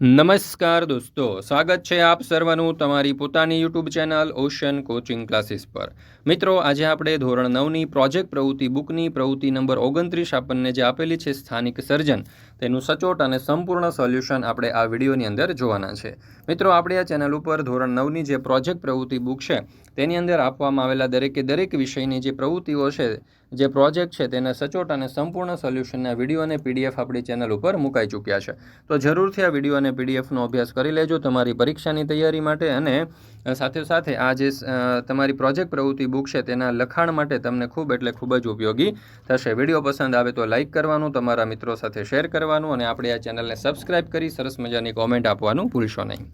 નમસ્કાર દોસ્તો, સ્વાગત છે આપ સર્વનું તમારી પોતાની YouTube channel Ocean coaching classes પર. મિત્રો, આજે આપણે ધોરણ નવની પ્રોજેક્ટ પ્રવૃત્તિ બુકની પ્રવૃત્તિ નંબર ઓગણત્રીસ આપણને જે આપેલી છે સ્થાનિક સર્જન, તેનું સચોટ અને સંપૂર્ણ સોલ્યુશન આપણે આ વિડીયોની અંદર જોવાના છે. મિત્રો, આપણે આ ચેનલ ઉપર ધોરણ નવની જે પ્રોજેક્ટ પ્રવૃત્તિ બુક છે, તેની અંદર આપવામાં આવેલા દરેકે દરેક વિષયની જે પ્રવૃત્તિઓ છે જે પ્રોજેક્ટ છે તેના સચોટ અને સંપૂર્ણ સોલ્યુશનના વીડિયો અને પીડીએફ આપણી ચેનલ ઉપર મુકાઈ ચૂક્યા છે. તો જરૂરથી આ વીડિયો અને પીડીએફનો અભ્યાસ કરી લેજો તમારી પરીક્ષાની તૈયારી માટે અને સાથે સાથે આ જે તમારી પ્રોજેક્ટ પ્રવૃત્તિ બુક છે તેના લખાણ માટે તમને ખૂબ એટલે ખૂબ જ ઉપયોગી થશે. વીડિયો પસંદ આવે તો લાઇક કરવાનું, તમારા મિત્રો સાથે શેર કરવાનું અને આપણે આ ચેનલને સબસ્ક્રાઇબ કરી સરસ મજાની કોમેન્ટ આપવાનું ભૂલશો નહીં.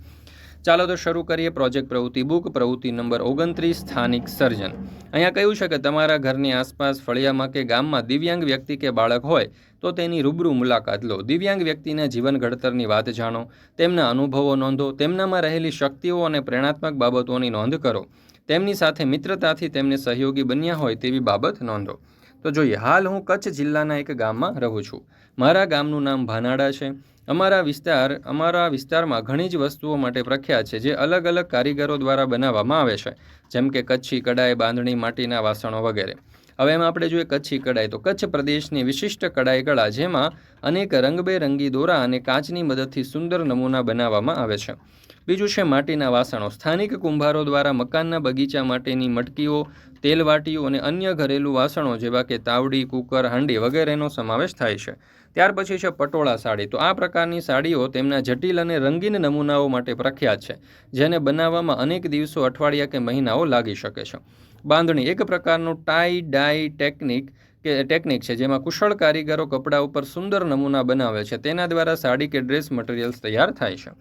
ચાલો તો શરૂ કરીએ પ્રોજેક્ટ પ્રવૃત્તિ બુક, પ્રવૃત્તિ નંબર ઓગણત્રીસ, સ્થાનિક સર્જન. અહીંયા કહ્યું છે કે તમારા ઘરની આસપાસ ફળિયામાં કે ગામમાં દિવ્યાંગ વ્યક્તિ કે બાળક હોય, તો તેની રૂબરૂ મુલાકાત લો. દિવ્યાંગ વ્યક્તિના જીવન ઘડતરની વાત જાણો. તેમના અનુભવો નોંધો. તેમનામાં રહેલી શક્તિઓ અને પ્રેરણાત્મક બાબતોની નોંધ કરો. તેમની સાથે મિત્રતાથી તેમને સહયોગી બન્યા હોય તેવી બાબત નોંધો. તો જોઈએ, હાલ હું કચ્છ જિલ્લાના એક ગામમાં રહું છું. મારા ગામનું નામ ભાનાડા છે. અમારા વિસ્તાર, અમારા વિસ્તારમાં ઘણી જ વસ્તુઓ માટે પ્રખ્યાત છે જે અલગ અલગ કારીગરો દ્વારા બનાવવામાં આવે છે, જેમ કે કચ્છી કડાઈ બાંધણી, માટીના વાસણો વગેરે. હવે એમાં આપણે જોઈએ કચ્છી કડાઈ તો કચ્છ પ્રદેશની વિશિષ્ટ કડાઈ કળા જેમાં અનેક રંગબેરંગી દોરા અને કાચની મદદથી સુંદર નમૂના બનાવવામાં આવે છે. બીજું છે માટીના વાસણો. સ્થાનિક કુંભારો દ્વારા મકાનના બગીચા માટેની મટકીઓ, તેલવાટીઓ અને અન્ય ઘરેલું વાસણો જેવા કે તાવડી, કુકર, હાંડી વગેરેનો સમાવેશ થાય છે. ત્યાર પછી છે પટોળા સાડી. તો આ પ્રકારની સાડીઓ તેમના જટિલ અને રંગીન નમૂનાઓ માટે પ્રખ્યાત છે, જેને બનાવવામાં અનેક દિવસો, અઠવાડિયા કે મહિનાઓ લાગી શકે છે. બાંધણી એક પ્રકારનું ટાઈ ડાઈ ટેકનિક કે ટેકનિક છે જેમાં કુશળ કારીગરો કપડાં ઉપર સુંદર નમૂના બનાવે છે. તેના દ્વારા સાડી કે ડ્રેસ મટીરિયલ્સ તૈયાર થાય છે.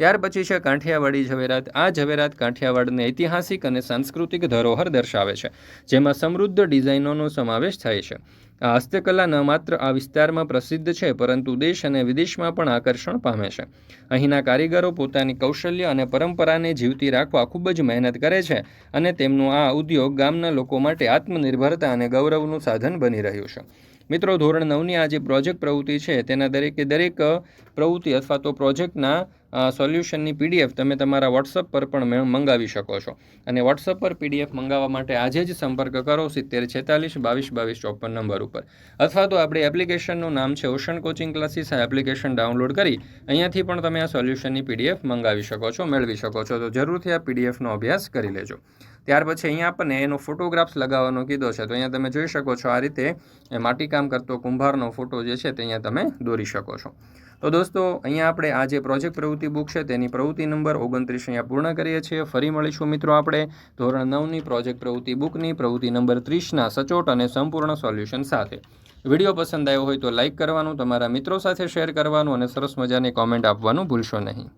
ત્યાર પછી છે કાંઠિયાવાડી ઝવેરાત. આ ઝવેરાત કાંઠિયાવાડની ઐતિહાસિક અને સાંસ્કૃતિક ધરોહર દર્શાવે છે, જેમાં સમૃદ્ધ ડિઝાઇનોનો સમાવેશ થાય છે. આ હસ્તકલા ન માત્ર આ વિસ્તારમાં પ્રસિદ્ધ છે, પરંતુ દેશ અને વિદેશમાં પણ આકર્ષણ પામે છે. અહીંના કારીગરો પોતાની કૌશલ્ય અને પરંપરાને જીવતી રાખવા ખૂબ જ મહેનત કરે છે અને તેમનું આ ઉદ્યોગ ગામના લોકો માટે આત્મનિર્ભરતા અને ગૌરવનું સાધન બની રહ્યું છે. મિત્રો, ધોરણ નવની આ જે પ્રોજેક્ટ પ્રવૃત્તિ છે, તેના દરેકે દરેક પ્રવૃત્તિ અથવા તો પ્રોજેક્ટના સોલ્યુશનની પીડીએફ તમે તમારા વોટ્સઅપ પર પણ મંગાવી શકો છો. અને વોટ્સઅપ પર પીડીએફ મંગાવવા માટે આજે જ સંપર્ક કરો સિત્તેર છેતાલીસ બાવીસ બાવીસ ચોપન નંબર ઉપર. અથવા તો આપણી એપ્લિકેશનનું નામ છે ઓશન કોચિંગ ક્લાસીસ આ એપ્લિકેશન ડાઉનલોડ કરી અહીંયાથી પણ તમે આ સોલ્યુશનની પીડીએફ મંગાવી શકો છો, મેળવી શકો છો. તો જરૂરથી આ પીડીએફનો અભ્યાસ કરી લેજો. ત્યાર પછી અહીંયા આપણને એનો ફોટોગ્રાફ્સ લગાવવાનો કીધો છે. તો અહીંયા તમે જોઈ શકો છો આ રીતે માટીકામ કરતો કુંભારનો ફોટો જે છે તે અહીંયા તમે દોરી શકો છો. તો દોસ્તો, અહીંયા આપણે આ જે પ્રોજેક્ટ પ્રવૃત્તિ બુક છે તેની પ્રવૃત્તિ નંબર ઓગણત્રીસ અહીંયા પૂર્ણ કરીએ છીએ. ફરી મળીશું મિત્રો આપણે ધોરણ નવની પ્રોજેક્ટ પ્રવૃત્તિ બુકની પ્રવૃત્તિ નંબર ત્રીસના સચોટ અને સંપૂર્ણ સોલ્યુશન સાથે. વીડિયો પસંદ આવ્યો હોય તો લાઇક કરવાનું, તમારા મિત્રો સાથે શેર કરવાનું અને સરસ મજાની કોમેન્ટ આપવાનું ભૂલશો નહીં.